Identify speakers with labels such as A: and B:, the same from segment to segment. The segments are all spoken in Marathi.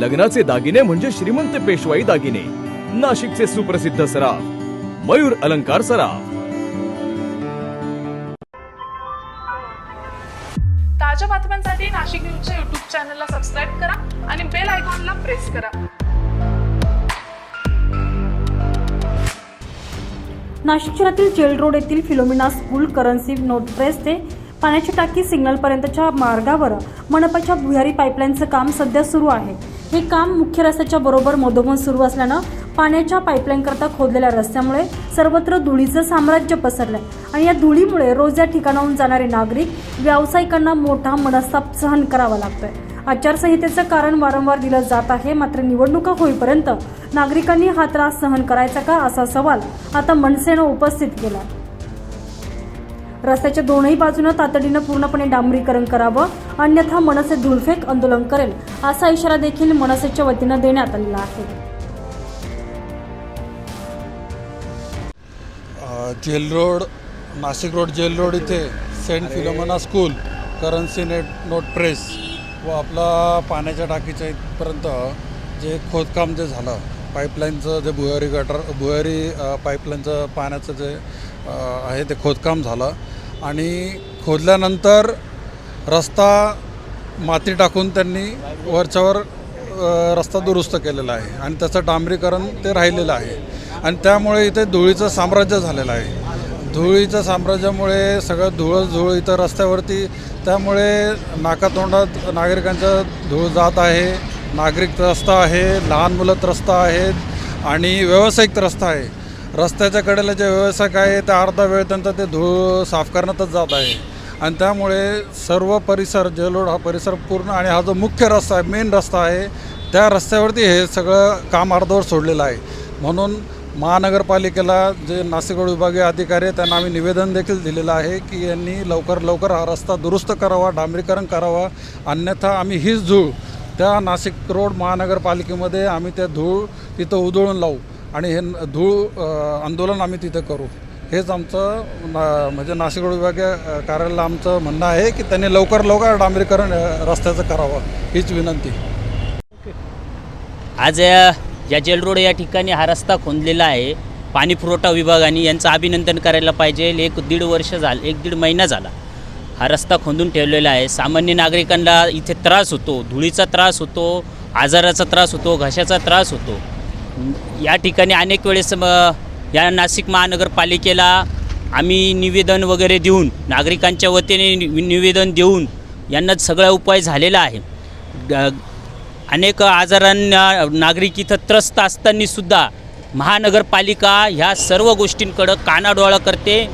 A: लग्नाचे दागिने म्हणजे श्रीमंत पेशवाई दागिने. नाशिकचे सुप्रसिद्ध सराफ मयूर अलंकार सराफ.
B: ताज्या बातम्यांसाठी नाशिक न्यूजच्या युट्यूब चॅनलला सबस्क्राईब करा आणि बेल आयकॉनला प्रेस करा.
C: नाशिक शहरातील जेल रोड येथील Philomena school currency note press ते पाण्याची टाकी सिग्नलपर्यंतच्या मार्गावर मनपाच्या भुयारी पाईपलाईनचं काम सध्या सुरू आहे. हे काम मुख्य रस्त्याच्या बरोबर मधोमध सुरू असल्यानं पाण्याच्या पाईपलाईनकरता खोदलेल्या रस्त्यामुळे सर्वत्र धुळीचं साम्राज्य पसरलंय. आणि या धुळीमुळे रोज या ठिकाणाहून जाणारे नागरिक व्यावसायिकांना मोठा मनस्ताप सहन करावा लागतोय. आचारसंहितेचं कारण वारंवार दिलं जात आहे मात्र निवडणुका होईपर्यंत नागरिकांनी हा त्रास सहन करायचा का असा सवाल आता मनसेनं उपस्थित केला रस्त्याच्या दोनही बाजूनं तातडीनं पूर्णपणे डांबरीकरण करावं अन्यथा मनसे धुळफेक आंदोलन करेल असा इशारा देखील मनसेच्या वतीनं देण्यात आलेला आहे.
D: Jail road Nashik road jail road इथे saint Philomena school currency net note press व आपला पाण्याच्या टाकीच्या इथपर्यंत जे खोदकाम जे झालं पाईपलाईनचं जे भुयारी गटर भुयारी पाईपलाईनचं पाण्याचं जे आहे ते खोदकाम झालं. आणि खोदल्यानंतर रस्ता माती टाकून त्यांनी वरच्यावर रस्ता दुरुस्त केलेला आहे आणि त्याचं डांबरीकरण ते राहिलेलं आहे. आणि त्यामुळे इथे धुळीचं साम्राज्य झालेलं आहे. धुळीच्या साम्राज्यामुळे सगळं धुळं धुळ इथं रस्त्यावरती त्यामुळे नाकातोंडात नागरिकांच्या धूळ जात आहे नागरिक त्रस्त आहे लहान मुलं त्रस्त आहेत आणि व्यावसायिक त्रस्त आहे. रस्त्याच्या कडेला जे व्यावसायिक आहे त्या अर्धा वेळ त्यांचा ते धूळ साफ करण्यातच जात आहे. आणि त्यामुळे सर्व परिसर जलोड हा परिसर पूर्ण आणि हा जो मुख्य रस्ता आहे मेन रस्ता आहे त्या रस्त्यावरती हे सगळं काम अर्धवर सोडलेलं आहे. म्हणून महानगरपालिकेला जे नाशिक विभागीय अधिकारी आहेत त्यांना आम्ही निवेदन देखील दिलेलं आहे की यांनी लवकर लवकर हा रस्ता दुरुस्त करावा डांबरीकरण करावा. अन्यथा आम्ही हीच धूळ त्या नाशिक रोड महानगरपालिकेमध्ये आम्ही त्या धूळ तिथं उधळून लावू आणि हे धूळ आंदोलन आम्ही तिथं करू. हेच आमचं ना म्हणजे नाशिक रोड विभागीय कार्यालयाला आमचं म्हणणं आहे की त्यांनी लवकर लवकर डांबरीकरण रस्त्याचं करावं हीच विनंती.
E: आज या जेल रोड या ठिकाणी हा रस्ता खोदलेला आहे. पाणी पुरवठा विभागाने यांचं अभिनंदन करायला पाहिजे. एक दीड वर्ष झालं एक दीड महिना झाला हा रस्ता खोदून ठेवलेला आहे. सामान्य नागरिकांना इथे त्रास होतो धुळीचा त्रास होतो आजाराचा त्रास होतो घशाचा त्रास होतो. या ठिकाणी अनेक वेळेस या नाशिक महानगरपालिकेला आम्ही निवेदन वगैरे देऊन नागरिकांच्या वतीने नि- निवेदन देऊन यांना सगळा उपाय झालेला आहे. अनेक आजारांना नागरिक इथं त्रस्त असतानासुद्धा महानगरपालिका ह्या सर्व गोष्टींकडं कानाडोळा करते.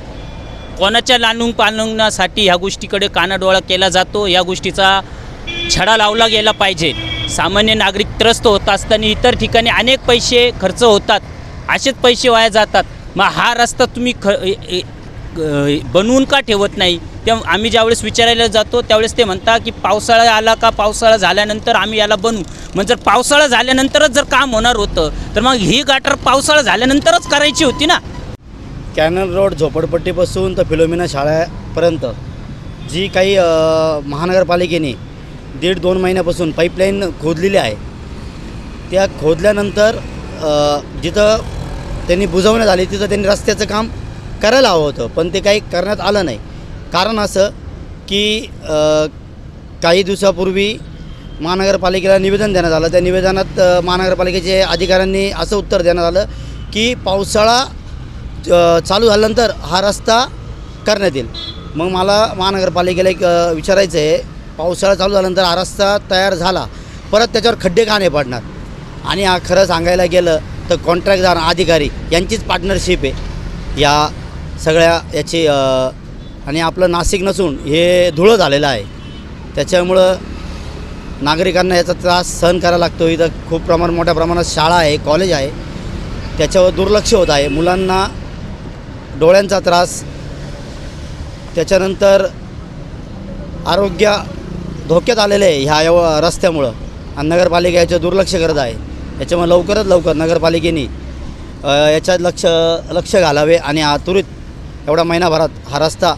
E: कोणाच्या लालून पालवण्यासाठी ह्या गोष्टीकडे कानाडोळा केला जातो या गोष्टीचा छडा लावला गेला पाहिजे. सामान्य नागरिक त्रस्त होत असताना इतर ठिकाणी अनेक पैसे खर्च होतात. असेच पैसे वाया जातात. मग हा रस्ता तुम्ही ख बनवून का ठेवत नाही? ते आम्ही ज्यावेळेस विचारायला जातो त्यावेळेस ते म्हणता की पावसाळा आला का? पावसाळा झाल्यानंतर आम्ही याला बनवू. मग जर पावसाळा झाल्यानंतरच जर काम होणार होतं तर मग ही गाटर पावसाळा झाल्यानंतरच करायची होती ना?
F: कॅनल रोड झोपडपट्टीपासून तर फिलोमिना शाळेपर्यंत जी काही महानगरपालिकेने दीड दोन महिन्यापासून पाईपलाईन खोदलेली आहे. त्या खोदल्यानंतर जिथं त्यांनी बुजवण्यात आली तिथं त्यांनी रस्त्याचं काम करायला हवं होतं पण ते काही करण्यात आलं नाही. कारण असं की काही दिवसापूर्वी महानगरपालिकेला निवेदन देण्यात आलं. त्या निवेदनात महानगरपालिकेचे अधिकाऱ्यांनी असं उत्तर देण्यात आलं की पावसाळा चालू झाल्यानंतर हा रस्ता करण्यात येईल. मग मला महानगरपालिकेला एक विचारायचं आहे पावसाळा चालू झाल्यानंतर हा रस्ता तयार झाला परत त्याच्यावर खड्डे का नाही पडणार. आणि हा खरं सांगायला गेलं तर कॉन्ट्रॅक्टदार अधिकारी यांचीच पार्टनरशिप आहे. या सगळ्या याची आणि आपलं नाशिक नसून हे धुळं झालेलं आहे. त्याच्यामुळं नागरिकांना याचा त्रास सहन करायला लागतो. इथं खूप प्रमाण मोठ्या प्रमाणात शाळा आहे कॉलेज आहे. त्याच्यावर दुर्लक्ष होत आहे. मुलांना डोळ्यांचा त्रास. त्याच्यानंतर आरोग्य धोक्यात आलेलं आहे ह्या एव रस्त्यामुळं. आणि नगरपालिका याचं दुर्लक्ष करत आहे. याच्यामुळे लवकरात लवकर नगरपालिकेने याच्यात लक्ष लक्ष घालावे आणि आतुरीत एवढा महिनाभरात हा रस्ता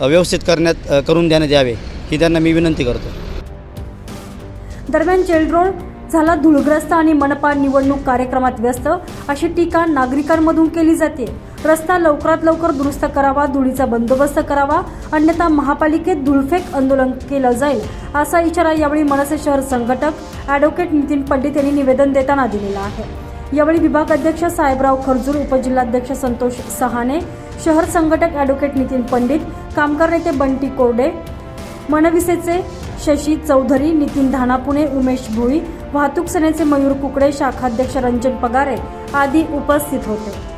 F: व्यवस्थित करण्यात करून देण्यात यावे ही त्यांना मी विनंती करतो.
C: दरम्यान जेल रोड झाला धुळग्रस्त आणि मनपा निवडणूक कार्यक्रमात व्यस्त अशी टीका नागरिकांमधून केली जाते. रस्ता लवकरात लवकर दुरुस्त करावा धुळीचा बंदोबस्त करावा अन्यथा महापालिकेत धुळफेक आंदोलन केलं जाईल असा इशारा यावेळी मनसे शहर संघटक ॲडव्होकेट नितीन पंडित यांनी निवेदन देताना दिलेला आहे. यावेळी विभाग अध्यक्ष साहेबराव खरजूर उपजिल्हाध्यक्ष संतोष सहाने शहर संघटक ॲडव्होकेट नितीन पंडित कामगार नेते बंटी कोरडे मनविसेचे शशी चौधरी नितीन धानापुणे उमेश भोई वाहतूक सेनेचे मयूर कुकडे शाखाध्यक्ष रंजन पगारे आदी उपस्थित होते.